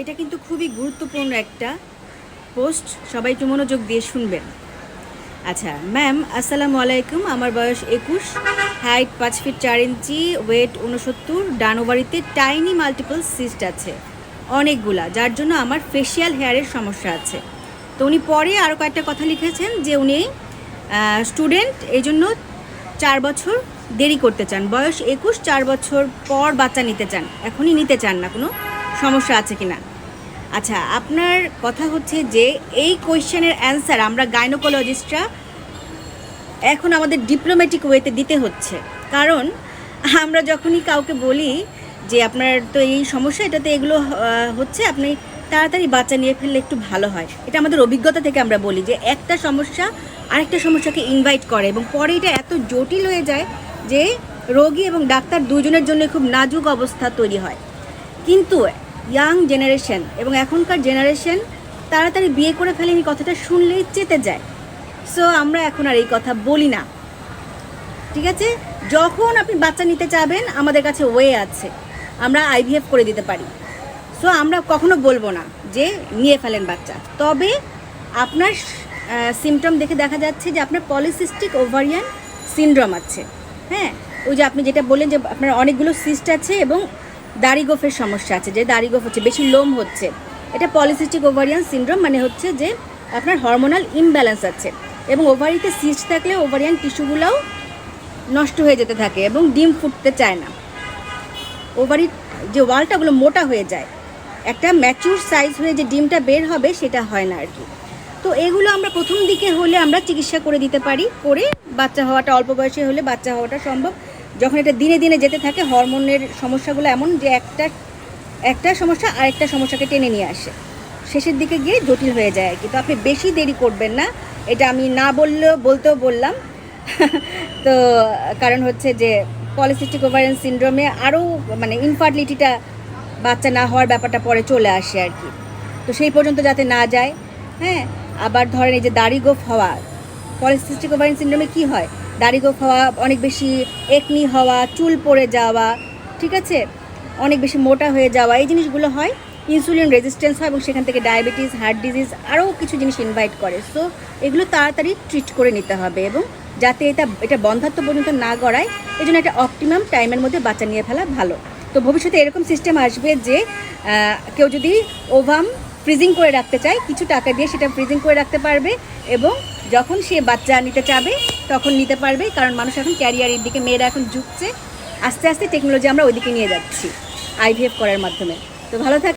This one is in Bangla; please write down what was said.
এটা কিন্তু খুবই গুরুত্বপূর্ণ একটা পোস্ট। সবাই একটু মনোযোগ দিয়ে শুনবেন। আচ্ছা ম্যাম, আসসালামু আলাইকুম। আমার বয়স একুশ, হাইট পাঁচ ফিট চার ইঞ্চি, ওয়েট উনসত্তর ডানোবাড়িতে টাইনি মাল্টিপল সিস্ট আছে, অনেকগুলা, যার জন্য আমার ফেশিয়াল হেয়ারের সমস্যা আছে। তো উনি পরে আরও কয়েকটা কথা লিখেছেন যে উনি স্টুডেন্ট এই জন্য চার বছর দেরি করতে চান। বয়স একুশ, চার বছর পর বাচ্চা নিতে চান। এখনই নিতে চান না কোনো? সমস্যা আছে কিনা? আচ্ছা আপনার কথা হচ্ছে যে এই কোয়েশ্চেনের অ্যান্সার আমরা গাইনোকোলজিস্টরা এখন আমাদের ডিপ্লোম্যাটিক ওয়েতে দিতে হচ্ছে। কারণ আমরা যখনই কাউকে বলি যে আপনার তো এই সমস্যা, এটাতে এগুলো হচ্ছে, আপনি তাড়াতাড়ি বাচ্চা নিয়ে ফেললে একটু ভালো হয়। এটা আমাদের অভিজ্ঞতা থেকে আমরা বলি যে একটা সমস্যা আরেকটা সমস্যাকে ইনভাইট করে এবং পরে এটা এত জটিল হয়ে যায় যে রোগী এবং ডাক্তার দুজনের জন্য খুব নাজুক অবস্থা তৈরি হয়। কিন্তু ইয়াং জেনারেশন এবং এখনকার জেনারেশন তাড়াতাড়ি বিয়ে করে ফেলে এই কথাটা শুনলেই চেতে যায়। সো আমরা এখন আর এই কথা বলি না। ঠিক আছে? যখন আপনি বাচ্চা নিতে চাবেন, আমাদের কাছে ওয়ে আছে। আমরা আইভিএফ করে দিতে পারি। সো আমরা কখনো বলব না যে নিয়ে ফেলেন বাচ্চা। তবে আপনার সিমটম দেখে দেখা যাচ্ছে যে আপনার পলিসিস্টিক ওভারিয়ান সিনড্রোম আছে। হ্যাঁ? ওই যে আপনি যেটা বললেন যে আপনার অনেকগুলো সিস্ট আছে এবং দাড়িগোফের সমস্যা আছে, যে দাড়িগোফ হচ্ছে, বেশি লোম হচ্ছে। এটা পলিসিস্টিক ওভারিয়ান সিন্ড্রোম মানে হচ্ছে যে আপনার হরমোনাল ইমব্যালেন্স আছে। এবং ওভারিতে সিস্ট থাকলে ওভারিয়ান টিস্যুগুলোও নষ্ট হয়ে যেতে থাকে এবং ডিম ফুটতে চায় না। ওভারির যে ওয়ালটাগুলো মোটা হয়ে যায়। একটা ম্যাচিউর সাইজ হয়ে যে ডিমটা বের হবে সেটা হয় না আর কি তো এগুলো আমরা প্রথম দিকে হলে আমরা চিকিৎসা করে দিতে পারি, করে বাচ্চা হওয়াটা, অল্প বয়সে হলে বাচ্চা হওয়াটা সম্ভব। যখন এটা দিনে দিনে যেতে থাকে, হরমোনের সমস্যাগুলো এমন যে একটা একটা সমস্যা আরেকটা সমস্যাকে টেনে নিয়ে আসে। শেষের দিকে গিয়ে জটিল হয়ে যায় আর কি। তো আপনি বেশি দেরি করবেন না। এটা আমি না বললেও, বলতেও বললাম। তো কারণ হচ্ছে যে পলিসিস্টিক ওভারিয়ান সিনড্রোমে আরও মানে ইনফার্টিলিটিটা বাচ্চা না হওয়ার ব্যাপারটা পরে চলে আসে আর কি। তো সেই পর্যন্ত যাতে না যায় হ্যাঁ? আবার ধরেন এই যে দাড়ি গোফ হওয়া পলিসিস্টিক ওভারিয়ান সিনড্রোমে কি হয়? দাড়ি গোফ হওয়া, অনেক বেশি একনি হওয়া, চুল পড়ে যাওয়া, ঠিক আছে? অনেক বেশি মোটা হয়ে যাওয়া, এই জিনিসগুলো হয়। ইনসুলিন রেজিস্ট্যান্স হয় এবং সেখান থেকে ডায়াবেটিস হার্ট ডিজিজ আরও কিছু জিনিস ইনভাইট করে। সো এগুলো তাড়াতাড়ি ট্রিট করে নিতে হবে এবং যাতে এটা এটা বন্ধাত্ম পর্যন্ত না গড়ায় এই জন্য একটা অপটিমাম টাইমের মধ্যে বাচ্চা নিয়ে ফেলা ভালো। তো ভবিষ্যতে এরকম সিস্টেম আসবে যে কেউ যদি ওভাম ফ্রিজিং করে রাখতে চায়, কিছু টাকা দিয়ে সেটা ফ্রিজিং করে রাখতে পারবে এবং যখন সে বাচ্চা নিতে চাবে তখন নিতে পারবে, কারণ মানুষ এখন ক্যারিয়ারের দিকে, মেয়েরা এখন ঝুঁকছে। আস্তে আস্তে টেকনোলজি আমরা ওইদিকে নিয়ে যাচ্ছি আইভিএফ করার মাধ্যমে। তো ভালো থাক